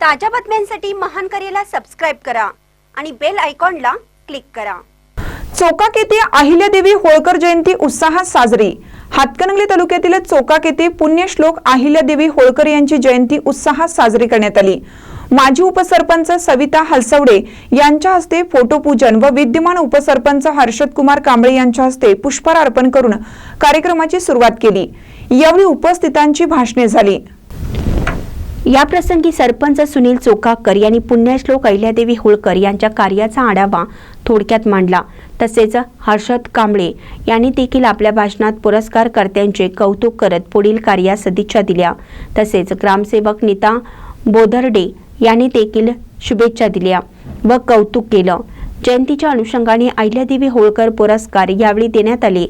ताज्या बातम्यांसाठी महान करेला सबस्क्राईब करा आणि बेल आयकॉनला क्लिक करा. चोकाक येथे अहिल्यादेवी होळकर जयंती उत्साहात साजरी. हातकणंगले तालुक्यातील चोकाक येथे पुण्यश्लोक अहिल्यादेवी होळकर यांची जयंती उत्साहात साजरी करण्यात आली. माजी उपसरपंच सविता हलसवडे यांच्या हस्ते फोटोपूजन व विद्यमान उपसरपंच हर्षद कुमार कांबळे यांच्या हस्ते पुष्पहार अर्पण करून कार्यक्रमाची सुरुवात केली. यावेळी उपस्थितांची भाषणे झाली. याप्रसंगी सरपंच सुनील चोकाकर यांनी पुण्यश्लोक अहिल्यादेवी होळकर यांच्या कार्याचा आढावा थोडक्यात मांडला. तसेच हर्षद कांबळे यांनी देखील आपल्या भाषणात पुरस्कारकर्त्यांचे कौतुक करत पुढील कार्यास सदिच्छा दिल्या. तसेच ग्रामसेवक नीता बोधर्डे यांनी देखील शुभेच्छा दिल्या व कौतुक केलं. जयंतीच्या अनुषंगाने अहिल्यादेवी होळकर पुरस्कार यावेळी देण्यात आले.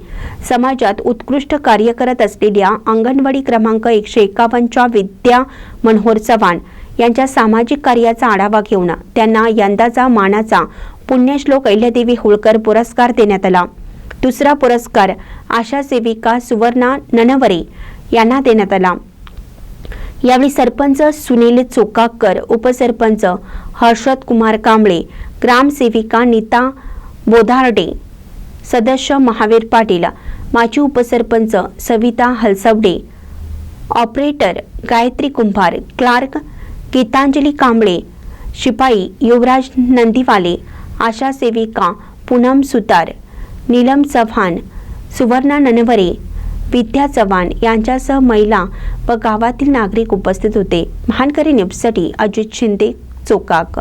समाजात उत्कृष्ट कार्य करत असलेल्या अंगणवाडी क्रमांक एकशे एकावन्नच्या विद्या मनोहर चव्हाण यांच्या सामाजिक कार्याचा आढावा घेऊन त्यांना यंदाचा मानाचा पुण्यश्लोक अहिल्यादेवी होळकर पुरस्कार देण्यात आला. दुसरा पुरस्कार आशा सेविका सुवर्णा ननवरे यांना देण्यात आला. यावेळी सरपंच सुनील चोकाकर उपसरपंच हर्षद कुमार कांबळे ग्रामसेविका नीता बोधार्डे सदस्य महावीर पाटील माजी उपसरपंच सविता हलसवडे ऑपरेटर गायत्री कुंभार क्लार्क गीतांजली कांबळे शिपाई युवराज नंदीवाले आशा सेविका पूनम सुतार नीलम चव्हाण सुवर्णा ननवरे विद्या चव्हाण यांच्यासह महिला व गावातील नागरिक उपस्थित होते. महानकरी न्यूजसाठी अजित शिंदे चोकाक.